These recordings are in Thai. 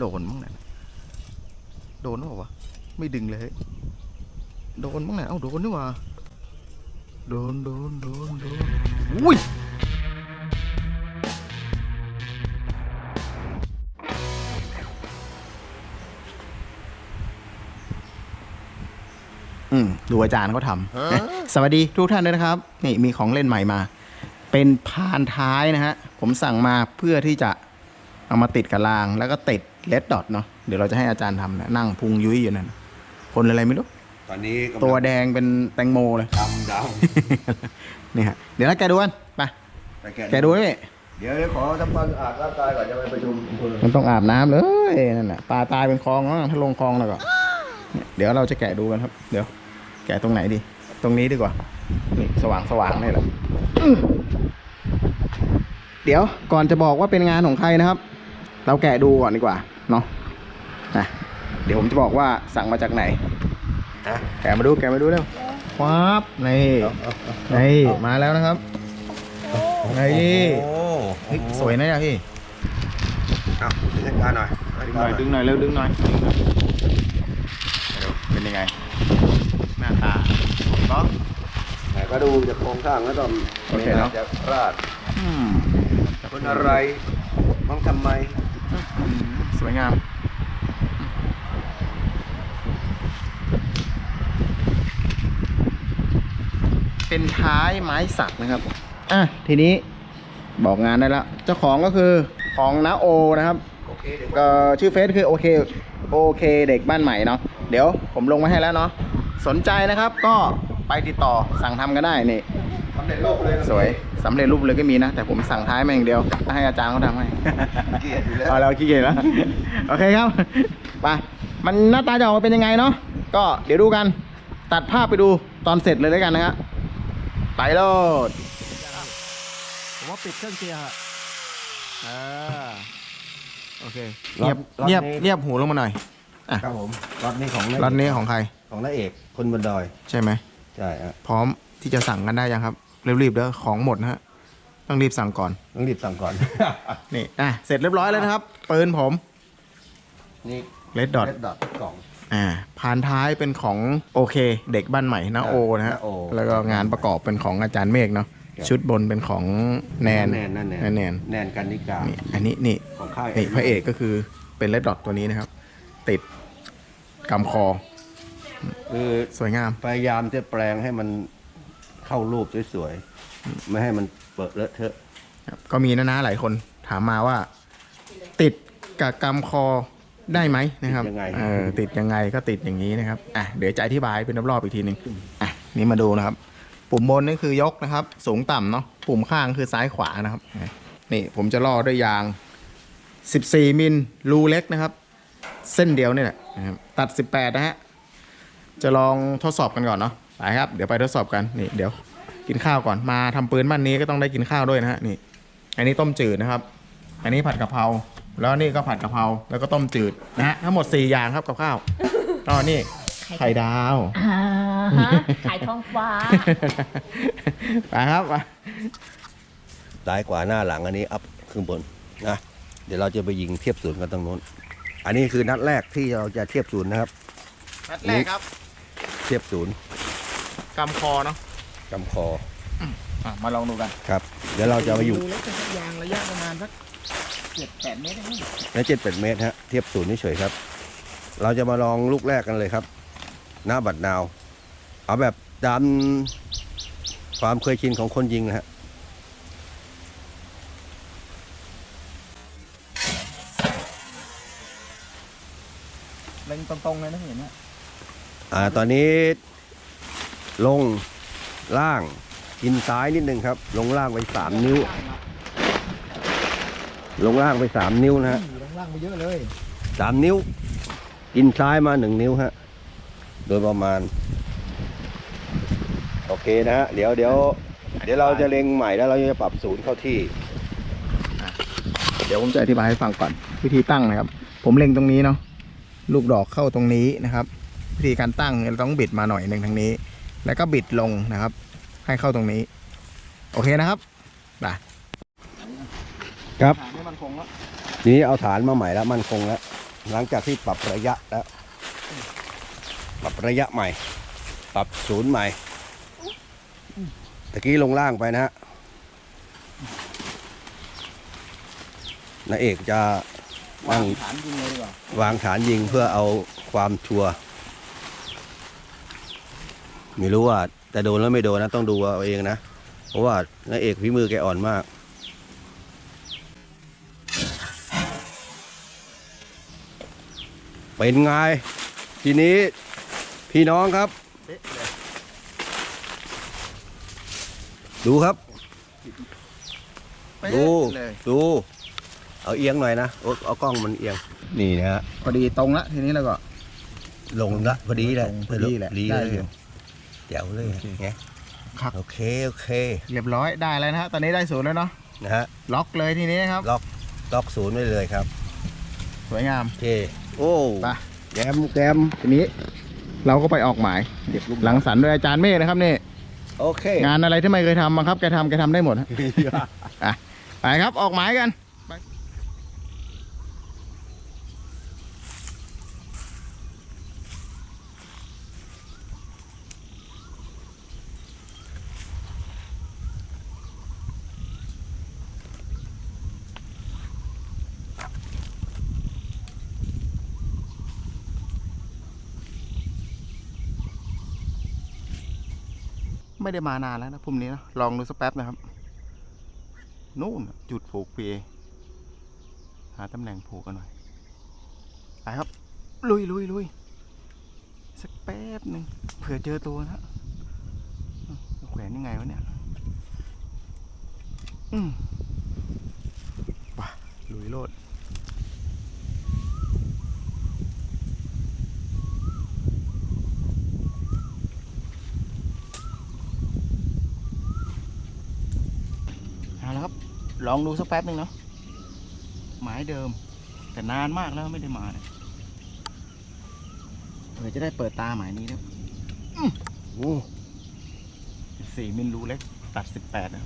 น่าจะโดนมั้งเนี่ยโดนหรือเปล่าวะไม่ดึงเลยเฮ้ยโดนมั้งเนี่ยเอ้าโดนนี่หว่าโดนโดนโดนโดนอุ้ยอืมดูอาจารย์เขาทำสวัสดีทุกท่านด้วยนะครับ นี่มีของเล่นใหม่มา เป็นพานท้ายนะฮะ ผมสั่งมาเพื่อที่จะเอามาติดกับรางแล้วก็ติด เลดดอทเนาะเดี๋ยวเราจะให้อาจารย์ทำนะนั่งพุงยุ้ยอยู่นั่นคนอะไรไม่รู้ ตอนนี้กำลังตัวแดงเป็นแตงโมเลย ดำดนี่ฮะเดี๋ยวนะแกดูกันไปำไปแกะแกดูนี่เดี๋ยวเดี๋ยวขอทำความสะอาดร่างกายก่อนจะไปประชุมอำเภอมันต้องอาบน้ำเลยนั่นแหละปลาตายเป็นคลองแล้วถ้าลงคลองแล้วก็เนี่ยเดี๋ยวเราจะแกะดูกันครับ เดี๋ยว แกะตรงไหนดี ตรงนี้ดีกว่านี่สว่างสว่างนี่แหละอื้อเดี๋ยวก่อนจะบอกว่าเป็นงานของใครนะครับ เราแกะดูก่อนดีกว่า เนาะอะเดี๋ยวผมจะบอกว่าสั่งมาจากไหนฮะแกะมาดูแกะมาดูเร็ววับนี่นี่มาแล้วนะครับนี่โอ้เฮ้ยสวยนะเนี่ยพี่เอาดึงให้การหน่อยดึงหน่อยดึงหน่อยเร็วดึงหน่อยดึงหน่อยเร็วเป็นยังไง หน้าตาเนาะแต่ก็ดูจากโครงสร้างแล้วก็โอเคเนอะจะราดอืมคนอะไรมังทำไมส วยงามเป็นท้ายไม้สักนะครับ อะ ทีนี้บอกงานได้แล้ว เจ้าของก็คือของน้าโอนะครับโอเคเดี๋ยวก็ชื่อเฟซคือโอเคโอเคเด็กบ้านใหม่เนาะ เดี๋ยวผมลงมาให้แล้วเนาะ สนใจนะครับก็ไปติดต่อสั่งทำกันได้นี่สำเร็จรูปเลยสวย สำเร็จรูปเลยก็มีนะ แต่ผมสั่งท้ายมาอย่างเดียว ให้อาจารย์เขาทำให้เกลียดอยู่แล้วเอาแล้วขี้เกียจแล้ว โอเคครับ ไป มันหน้าตาจะออกมาเป็นยังไงเนาะ ก็เดี๋ยวดูกัน ตัดภาพไปดูตอนเสร็จเลยแล้วกันนะฮะไปโลดผมว่าปิดเครื่องเกียร์อะอ่าโอเค เงียบ เงียบ เงียบหูลงมาหน่อยครับผมรถนี้ของรถนี้ของใคร ของน้าเอกคนบนดอย ใช่ไหม ใช่ฮะพร้อมที่จะสั่งกันได้ยังครับ รีบๆเด้อของหมดนะฮะต้องรีบสั่งก่อนต้องรีบสั่งก่อน นี่อะเสร็จเรียบร้อยแล้วนะครับปืนผมนี่เลดดอทเล็ดดอทกล่องอ่าพานท้ายเป็นของโอเค เด็กบ้านใหม่นะโอนะฮะนะโอแล้วก็งานประกอบเป็นของอาจารย์เมฆเนาะครับชุดบนเป็นของแนนแนนนั่นแนแนนแนนกันนิกานี่อันนี้นี่ของค่ายนี่พระเอกก็คือเป็นเลดดอทตัวนี้นะครับ ติดกำคอคือสวยงามพยายามจะแปลงให้มัน เข้ารูปสวยๆ ไม่ให้มันเปิดเลอะเทอะ ครับก็มีนะนะหลายคนถามมาว่า ติดกับกำคอได้ไหมนะครับติดยังไง เออติดยังไงก็ติดอย่างนี้นะครับอะเดี๋ยวจะอธิบายเป็นรอบๆอีกทีหนึ่งอะนี่มาดูนะครับ ปุ่มบนนี่คือยกนะครับ สูงต่ำเนาะปุ่มข้างคือซ้ายขวานะครับ นี่ผมจะล่อด้วยยาง 14 มิลรูเล็กนะครับ เส้นเดียวนี่แหละนะครับตัด 18 นะฮะจะลองทดสอบกันก่อนเนาะ ไปครับ เดี๋ยวไปทดสอบกันนี่เดี๋ยวกินข้าวก่อนมาทำปืนบ้านนี้ก็ต้องได้กินข้าวด้วยนะฮะนี่ อันนี้ต้มจืดนะครับ อันนี้ผัดกะเพราแล้วนี่ก็ผัดกะเพราแล้วก็ต้มจืดนะฮะทั้งหมด 4 อย่างครับกับข้าวก็นี่ไข่ดาวอ่าฮะขายท้องฟ้าไปครับไปซ้ายกว่าหน้าหลังอันนี้อัพขึ้นบนนะเดี๋ยวเราจะไปยิงเทียบศูนย์กันตรงนู้น อันนี้คือนัดแรกที่เราจะเทียบศูนย์นะครับนัดแรกครับ เทียบศูนย์ กำคอเนาะกำคออะมาลองดูกันครับ เดี๋ยวเราจะมาอยู่ดูแล้วเป็นสักยางระยะประมาณสักเจ็ดแปดเมตรได้ไหมในเจ็ดแปดเมตรฮะเทียบศูนย์เฉยๆครับ เราจะมาลองลูกแรกกันเลยครับ หน้าบัดนาว เอาแบบตามความเคยชินของคนยิงนะฮะเล็งตรงๆเลยนะเห็นไหมอ่าตอนนี้ ลงล่างกินซ้ายนิดนึงครับ ลงล่างไปสามนิ้ว ลงล่างไปสามนิ้วนะฮะอยู่ล่างไปเยอะเลยสามนิ้ว กินซ้ายมาหนึ่งนิ้วฮะโดยประมาณ โอเคนะฮะเดี๋ยวเดี๋ยวเดี๋ยวเราจะเล็งใหม่แล้วเราจะปรับศูนย์เข้าที่ เดี๋ยวผมจะอธิบายให้ฟังก่อน วิธีตั้งนะครับ ผมเล็งตรงนี้เนาะลูกดอกเข้าตรงนี้นะครับ วิธีการตั้งเราต้องบิดมาหน่อยหนึ่งทางนี้ แล้วก็บิดลงนะครับ ให้เข้าตรงนี้ โอเคนะครับไปครับฐานนี้มันคงแล้วทีนี้เอาฐานมาใหม่แล้วมั่นคงแล้วหลังจากที่ปรับระยะแล้ว ปรับระยะใหม่ ปรับศูนย์ใหม่ตะกี้ลงล่างไปนะฮะนาเอกจะนั่งฐานยิงเลยดีกว่าวางฐานยิงเพื่อเอาความชัวร์ ไม่รู้ว่าจะโดนแล้วไม่โดนนะต้องดูเอาเองนะ เพราะว่านาเอกฝีมือแกอ่อนมากเป็นไง ทีนี้พี่น้องครับเป๊ะเลยดูครับเป๊ะดูเลยดู เอาเอียงหน่อยนะเอาเอากล้องมันเอียง นี่นะฮะพอดีตรงละทีนี้แล้วก็ ลงละพอดีแหละพอดีแหละดีได้เลยอยู่ เดี๋ยวเลยไงครับ โอเคโอเคเรียบร้อยได้แล้วนะฮะตอนนี้ได้ศูนย์แล้วเนาะนะฮะล็อกเลยทีนี้ครับ ล็อกล็อกศูนย์ไว้เลยครับสวยงาม โอเคโอ้ไป แกมแกมทีนี้ เราก็ไปออกหมายหลังสรรค์โดยอาจารย์เมฆนะครับนี่โอเคงานอะไรที่ไม่เคยทำบังคับแกทำแกทำได้หมดฮะอะไปครับออกหมายกัน ไม่ได้มานานแล้วนะพรุ่งนี้นะลองดูสักแป๊บนะครับ นู่นจุดผูกพีหาตำแหน่งผูกกันหน่อยไปครับ ลุยลุยลุยสักแป๊บหนึ่งเผื่อเจอตัวนะแขวนยังไงวะเนี่ย อืมไปลุยโลด เอาละครับ ลองดูสักแป๊บหนึ่งเนาะหมายเดิม แต่นานมากแล้วไม่ได้มาเลยเจะได้เปิดตาหมายนี้นะโอ้สี่มิลรูเล็กตัดสิบแปดนะ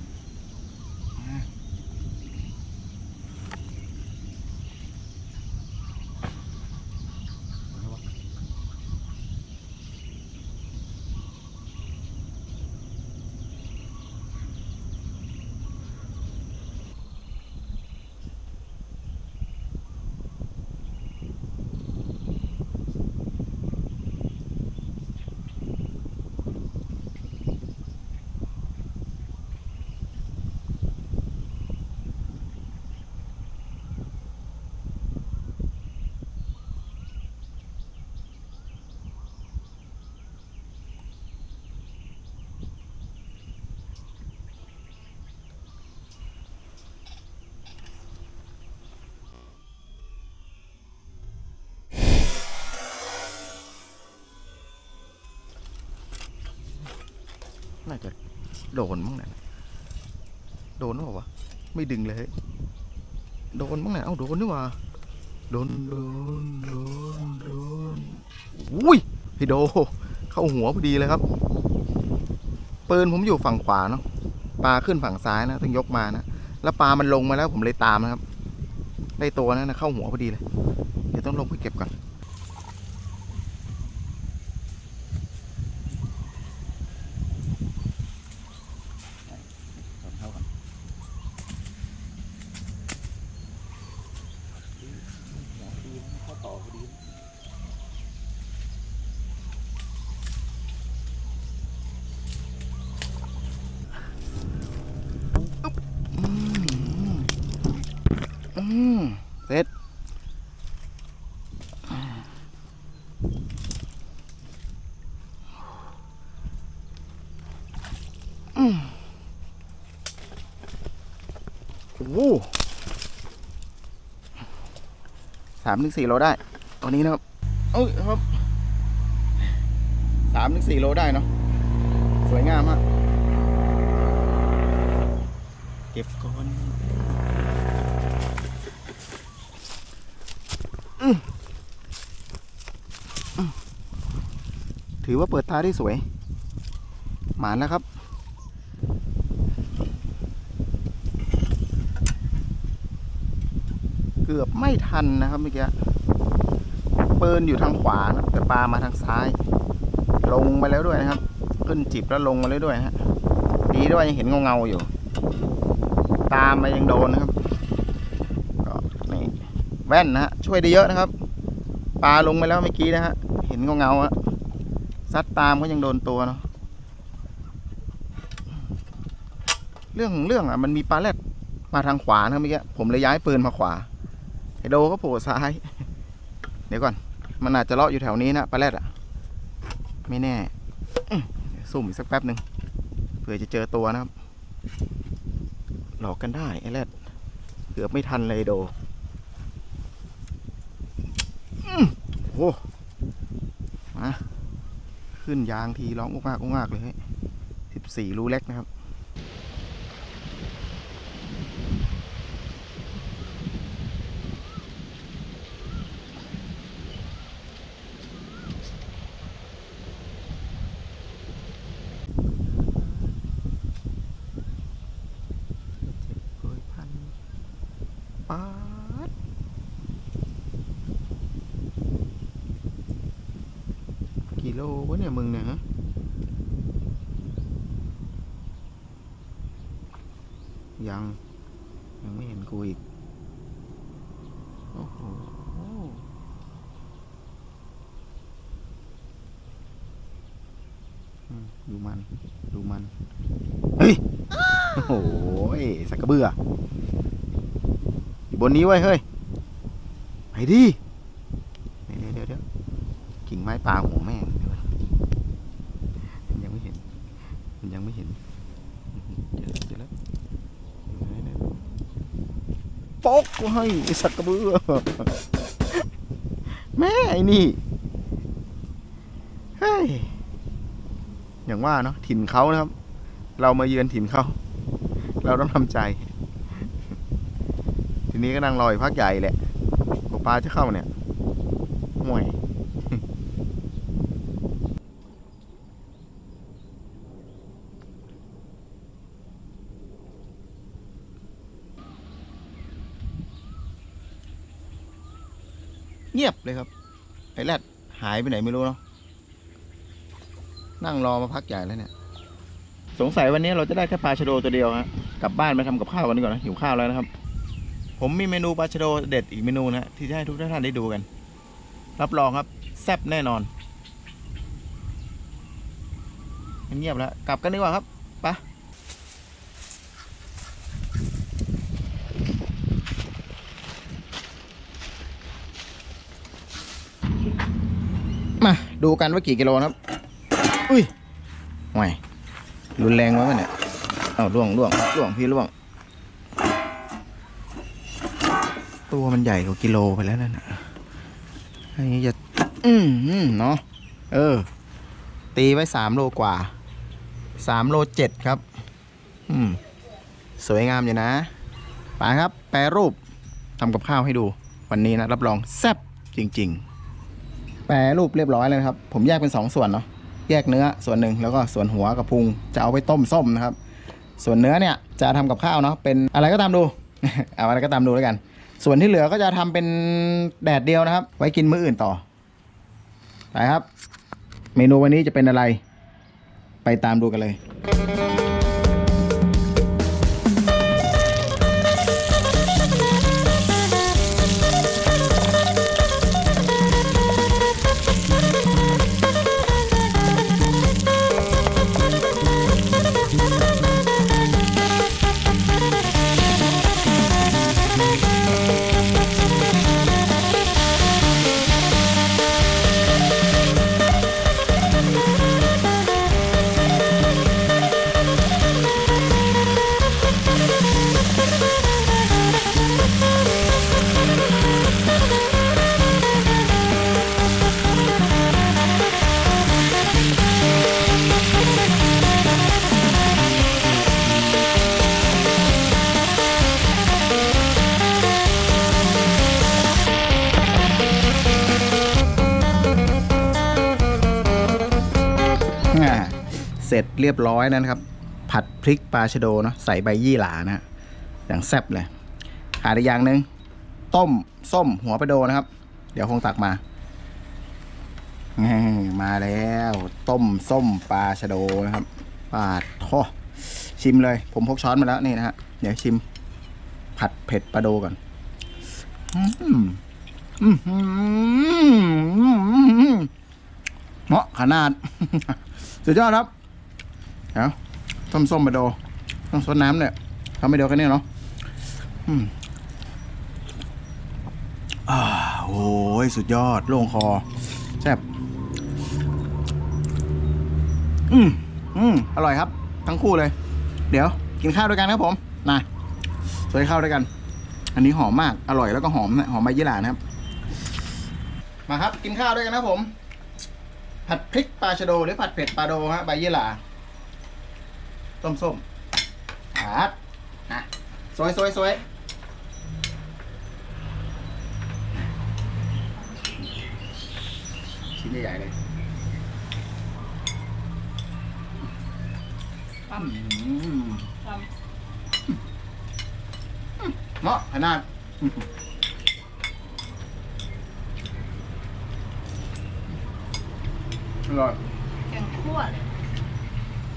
น่าจะโดนมั้งเนี่ยโดนหรือเปล่าวะไม่ดึงเลย โดนมั้งเนี่ยเอ้าโดนนี่ว่าโดนโดนโดนโดนอุ้ยพี่โด เข้าหัวพอดีเลยครับปืนผมอยู่ฝั่งขวาเนาะปลาขึ้นฝั่งซ้ายนะต้องยกมานะแล้วปลามันลงมาแล้วผมเลยตามนะครับได้ตัวนั้นนะเข้าหัวพอดีเลย เดี๋ยวต้องลงไปเก็บก่อน อืมเสร็จอืมโอ้โหสามถึงสี่โลได้ ตัวนี้นะครับเอ้ยครับสามถึงสี่โลได้เนาะสวยงามฮะเก็บก่อนถือว่าเปิดตาได้สวย หมานแล้วครับ คือ กือบไม่ทันนะครับเมื่อกี้ปืนอยู่ทางขวานะแต่ปลามาทางซ้าย ลงไปแล้วด้วยนะครับ ขึ้นจิบแล้วลงมาเลยด้วยฮะดีด้วยยังเห็นเงาๆอยู่ ตามมายังโดนนะครับก็นี่แว่นนะฮะช่วยได้เยอะนะครับ ปลาลงไปแล้วเมื่อกี้นะฮะเห็นเงาๆอะซัดตามก็ยังโดนตัวเนาะเรื่องเรื่องอะมันมีปลาแรดมาทางขวานะครับเมื่อกี้ผมเลยย้ายปืนมาขวา ไฮโดก็โผล่ซ้าย เดี๋ยวก่อน มันอาจจะเลาะอยู่แถวนี้นะปลาแรดอะไม่แน่อื้อเดี๋ยวซุ่มอีกสักแป๊บหนึ่งเผื่อจะเจอตัวนะครับ หลอกกันได้ไอแรดเกือบไม่ทันเลยโด้โอ้มาขึ้นยางทีร้องอุกมากอุกมากเลยสิบสี่รูเล็กนะครับ เฮ้ยพันป๊าดกิโลวะเนี่ยมึงเนี่ยฮะยัง ยังไม่เห็นกูอีก โอ้โหดูมัน ดูมัน เฮ้ย โอ้โหสักกระเบืออยู่บนนี้ไว้ยเฮ้ย ไปดิเดี๋ยวเดี๋ยวเดี๋ยวกิ่งไม้ปลาหัวแม่งเดี๋ยวก่อนมันยังไม่เห็น มันยังไม่เห็นเดี๋ยวเดี๋ยวแล้วเดี๋ยวแล้วโป๊ กกูให้ไอ้สักกระเบือแม่ไอ้นี่เฮ้ยอย่างว่าเนาะถิ่นเขานะครับ เรามาเยือนถิ่นเขาเราต้องทำใจ ทีนี้ก็นั่งรออีกพักใหญ่แหละกว่าปลาจะเข้าเนี่ยห่วย เงียบเลยครับ ไอ้แรดหายไปไหนไม่รู้เนาะนั่งรอมาพักใหญ่แล้วเนี่ย สงสัยวันนี้เราจะได้แค่ปลาชะโดตัวเดียวฮะกลับบ้านไปทำกับข้าวกันดีกว่านะหิวข้าวแล้วนะครับ ผมมีเมนูปลาชะโดเด็ดอีกเมนูนะฮะที่จะให้ทุกท่านได้ดูกัน รับรองครับ แซ่บแน่นอนเงียบแล้วกลับกันดีกว่าครับไป ดูกันว่ากี่กิโลครับ อุ้ยห่วยรุนแรงไว้ปะเนี่ย เอาล่วงล่วงล่วงพี่ล่วง ตัวมันใหญ่กว่ากิโลไปแล้วนั่นน่ะไอ้จะ อืมอืมเนาะ เออ ตีไว้สามโลกว่าสามโลเจ็ดครับ อืม สวยงามอยู่นะไปครับ แปรรูปทำกับข้าวให้ดู วันนี้นะ รับรองแซ่บจริง ๆ แปรรูปเรียบร้อยเลยนะครับ ผมแยกเป็นสองส่วนเนาะแยกเนื้อส่วนหนึ่งแล้วก็ส่วนหัวกับพุงจะเอาไปต้มส้มนะครับ ส่วนเนื้อเนี่ยจะทำกับข้าวเนาะเป็นอะไรก็ตามดูเอาอะไรก็ตามดูแล้วกัน ส่วนที่เหลือก็จะทำเป็นแดดเดียวนะครับ ไว้กินมื้ออื่นต่อไปครับ เมนูวันนี้จะเป็นอะไร ไปตามดูกันเลย ร็จเรียบร้อยนะครับ ผัดพริกปลาชะโดเนาะใส่ใบยี่หร่านะอย่างแซ่บเลยขาดอีกอย่างหนึ่งต้มส้มหัวปลาโดนะครับ เดี๋ยวคงตักมามาแล้ว ต้มส้มปลาชะโดนะครับปาดโทชิมเลย ผมพกช้อนมาแล้วนี่นะฮะเดี๋ยวชิม ผัดเผ็ดปลาโดก่อนอืมอืมอืมเหมาะขนาด สุดยอดครับ เดี๋ยวต้มส้มปลาโดต้องซดน้ำเนี่ยทำไม่เดียวกันเนี่ยเนาะอืมอ่าโอ้ยสุดยอด โล่งคอแซ่บอืมอืมอร่อยครับ ทั้งคู่เลย เดี๋ยว กินข้าวด้วยกันครับผมนะสวยข้าวด้วยกัน อันนี้หอมมากอร่อยแล้วก็หอมนะหอมใบยี่หร่านะครับ มาครับ กินข้าวด้วยกันนะผม ผัดพริกปลาชะโดหรือผัดเผ็ดปลาโดฮะใบยี่หร่า ต้มส้มผัดอะสวยสวยสวยชิ้นใหญ่ๆเลยอืมเนาะขนาดอร่อยแกงคั่วเลย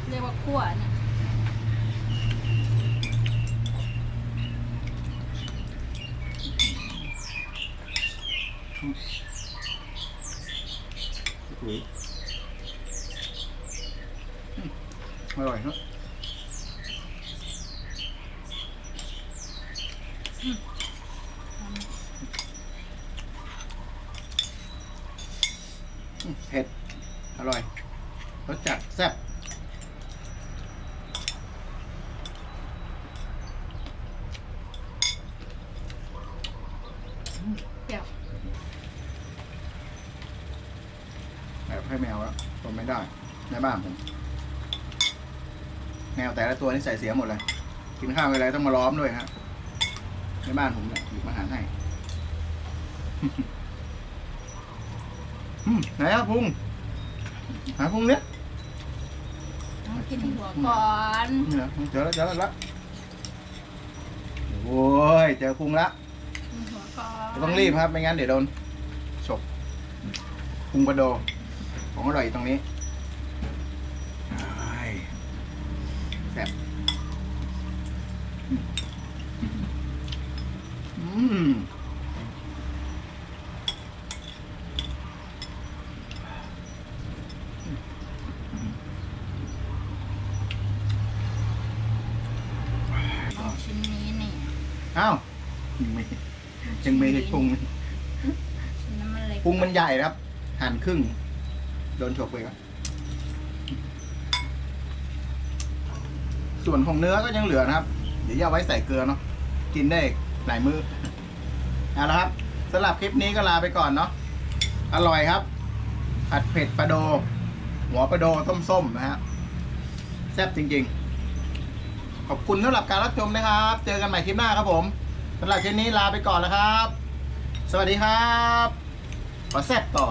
เรียกว่าคั่วเนี่ย อุ๊ยอืมอร่อยเนาะอืมเผ็ด อร่อย รสจัดแซ่บ เปรี้ยว แบบ ให้แมวแล้วทนไม่ได้ในบ้านผมแมวแต่ละตัวนี่ใส่เสียหมดเลย กินข้าวอะไรต้องมาล้อมด้วยฮะในบ้านผมเนี่ยหยิบอาหารให้อืมไหนครับพุงหาพุงเนี้ยต้องกินหัวก่อนนี่เหรอเจอแล้วเจอแล้วละโอ้ยเจอพุงละกินหัวก่อนต้องรีบครับไม่งั้นเดี๋ยวโดนฉกพุงกระโด ของอร่อยอยู่ตรงนี้อ้ายแซ่บอืมลองชิ้นนี้นี่อ้าวยังไม่ยังไม่ได้พุงชิ้นนั้นมันเล็กพุงมันใหญ่นะครับ หั่นครึ่ง โดนฉกไปครับส่วนของเนื้อก็ยังเหลือนะครับ เดี๋ยวจะเอาไว้ใส่เกลือเนาะกินได้หลายมือ้อเอาละครับสำหรับคลิปนี้ก็ลาไปก่อนเนาะอร่อยครับ ผัดเผ็ดปลาโด หัวปลาโดต้มส้มนะฮะแซ่บจริงๆ ขอบคุณสำหรับการรับชมนะครับ เจอกันใหม่คลิปหน้าครับผมสำหรับคลิปนี้ลาไปก่อนแล้วครับ สวัสดีครับขอแซ่บต่อ